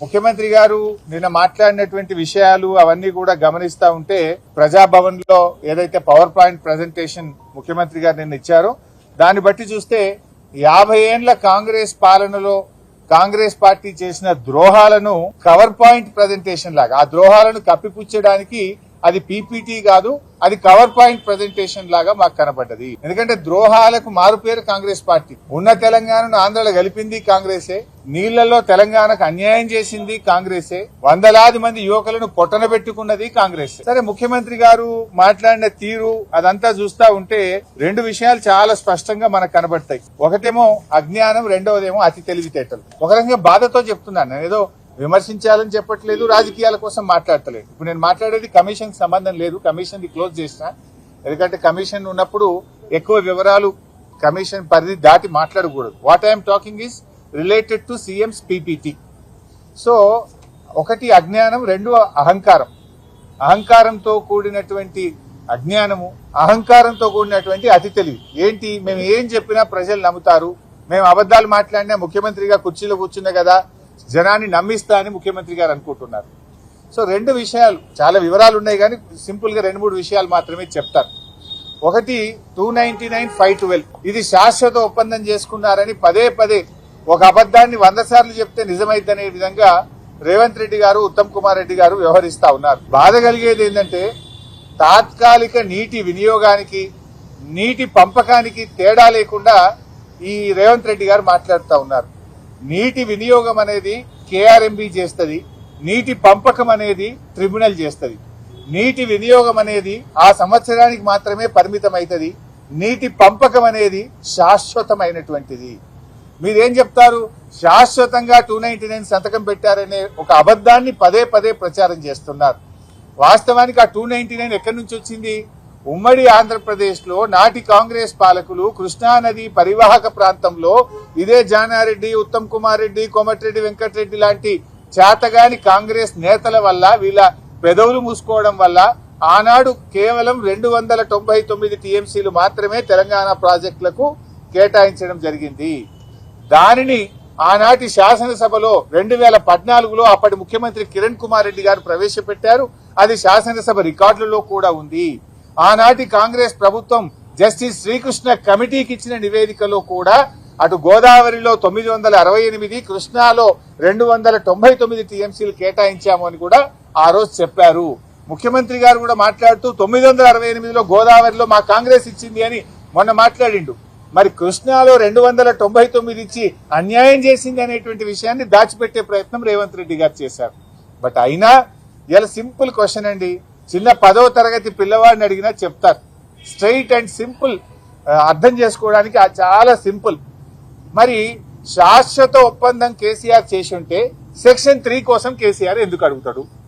ముఖ్యమంత్రి గారు నిన్న మాట్లాడినటువంటి విషయాలు అవన్నీ కూడా గమనిస్తా ఉంటే ప్రజాభవన్లో ఏదైతే పవర్ పాయింట్ ప్రజెంటేషన్ ముఖ్యమంత్రి గారు నిన్న ఇచ్చారో దాన్ని బట్టి చూస్తే యాభై ఏండ్ల కాంగ్రెస్ పాలనలో కాంగ్రెస్ పార్టీ చేసిన ద్రోహాలను కవర్ పాయింట్ ప్రజెంటేషన్ లాగా ఆ ద్రోహాలను కప్పిపుచ్చడానికి అది పీపీటీ కాదు అది కవర్ పాయింట్ ప్రజెంటేషన్ లాగా మాకు కనబడ్డది ఎందుకంటే ద్రోహాలకు మారుపేరు కాంగ్రెస్ పార్టీ. ఉన్న తెలంగాణను ఆంధ్రలో కలిపింది కాంగ్రెసే నీళ్ళలో తెలంగాణకు అన్యాయం చేసింది కాంగ్రెసే వందలాది మంది యువకులను పొట్టన పెట్టుకున్నది కాంగ్రెస్. సరే ముఖ్యమంత్రి గారు మాట్లాడిన తీరు అదంతా చూస్తా ఉంటే రెండు విషయాలు చాలా స్పష్టంగా మనకు కనబడతాయి. ఒకటేమో అజ్ఞానం రెండవదేమో అతి తెలివితేటలు. ఒక రకంగా బాధతో చెప్తున్నాను. నేను ఏదో విమర్శించాలని చెప్పట్లేదు రాజకీయాల కోసం మాట్లాడతలేదు. ఇప్పుడు నేను మాట్లాడేది కమిషన్ సంబంధం లేదు కమిషన్ది క్లోజ్ చేసిన. ఎందుకంటే కమిషన్ ఉన్నప్పుడు ఎక్కువ వివరాలు కమిషన్ పరిధి దాటి మాట్లాడకూడదు. What I'm talking is related to CM's PPT so ఒకటి అజ్ఞానం రెండు అహంకారం. అహంకారంతో కూడినటువంటి అజ్ఞానము అహంకారంతో కూడినటువంటి అతి తెలివి ఏంటి? మేము ఏం చెప్పినా ప్రజలు నమ్ముతారు. మేము అబద్ధాలు మాట్లాడినా ముఖ్యమంత్రిగా కుర్చీలో కూర్చున్నా కదా జనాన్ని నమ్మిస్తా అని ముఖ్యమంత్రి గారు అనుకుంటున్నారు. సో రెండు విషయాలు చాలా వివరాలు ఉన్నాయి కానీ సింపుల్గా రెండు మూడు విషయాలు మాత్రమే చెప్తారు ఒకటి two ninety nine five twelve ఇది శాశ్వత ఒప్పందం చేసుకున్నారని పదే పదే ఒక అబద్ధాన్ని వంద సార్లు చెప్తే నిజమైద్దనే విధంగా రేవంత్ రెడ్డి గారు ఉత్తమ్ కుమార్ రెడ్డి గారు వ్యవహరిస్తా ఉన్నారు. బాధ కలిగేది ఏంటంటే తాత్కాలిక నీటి వినియోగానికి నీటి పంపకానికి తేడా లేకుండా ఈ రేవంత్ రెడ్డి గారు మాట్లాడుతూ ఉన్నారు. నీటి వినియోగం అనేది కేఆర్ఎంబి చేస్తుంది నీటి పంపకం అనేది ట్రిబ్యునల్ చేస్తుంది. నీటి వినియోగం అనేది ఆ సంవత్సరానికి మాత్రమే పరిమితం అవుతుంది నీటి పంపకం అనేది శాశ్వతమైనటువంటిది. మీరేం చెప్తారు? శాశ్వతంగా టూ నైన్టీ నైన్ సంతకం పెట్టారనే ఒక అబద్ధాన్ని పదే పదే ప్రచారం చేస్తున్నారు. వాస్తవానికి ఆ టూ నైన్టీ నైన్ ఎక్కడి నుంచి వచ్చింది? ఉమ్మడి ఆంధ్రప్రదేశ్లో నాటి కాంగ్రెస్ పాలకులు కృష్ణానది పరివాహక ప్రాంతంలో ఇదే జానారెడ్డి ఉత్తమ్ కుమార్ రెడ్డి కోమటిరెడ్డి వెంకటరెడ్డి లాంటి చేతగాని కాంగ్రెస్ నేతల వల్ల వీళ్ళ పెదవులు మూసుకోవడం వల్ల ఆనాడు కేవలం రెండు వందల తొంభై తొమ్మిది టీఎంసీలు మాత్రమే తెలంగాణ ప్రాజెక్టులకు కేటాయించడం జరిగింది. దానిని ఆనాటి శాసనసభలో రెండు వేల పద్నాలుగులో అప్పటి ముఖ్యమంత్రి కిరణ్ కుమార్ రెడ్డి గారు ప్రవేశపెట్టారు. అది శాసనసభ రికార్డులలో కూడా ఉంది. ఆనాటి కాంగ్రెస్ ప్రభుత్వం జస్టిస్ శ్రీకృష్ణ కమిటీకి ఇచ్చిన నివేదికలో కూడా అటు గోదావరిలో తొమ్మిది వందల అరవై ఎనిమిది కృష్ణాలో రెండు వందల తొంభై తొమ్మిది టీఎంసీలు కేటాయించాము అని కూడా ఆ రోజు చెప్పారు. ముఖ్యమంత్రి గారు కూడా మాట్లాడుతూ తొమ్మిది వందల అరవై ఎనిమిదిలో గోదావరిలో మా కాంగ్రెస్ ఇచ్చింది అని మొన్న మాట్లాడిండు. మరి కృష్ణాలో రెండు వందల తొంభై తొమ్మిది ఇచ్చి అన్యాయం చేసింది అనేటువంటి విషయాన్ని దాచిపెట్టే ప్రయత్నం రేవంత్ రెడ్డి గారు చేశారు. బట్ అయినా ఇలా సింపుల్ క్వశ్చన్ అండి. చిన్న పదో తరగతి పిల్లవాడిని అడిగినా చెప్తారు. స్ట్రైట్ అండ్ సింపుల్ అర్థం చేసుకోవడానికి చాలా సింపుల్. మరి శాశ్వత ఒప్పందం కేసీఆర్ చేసి ఉంటే సెక్షన్ త్రీ కోసం కేసీఆర్ ఎందుకు అడుగుతాడు?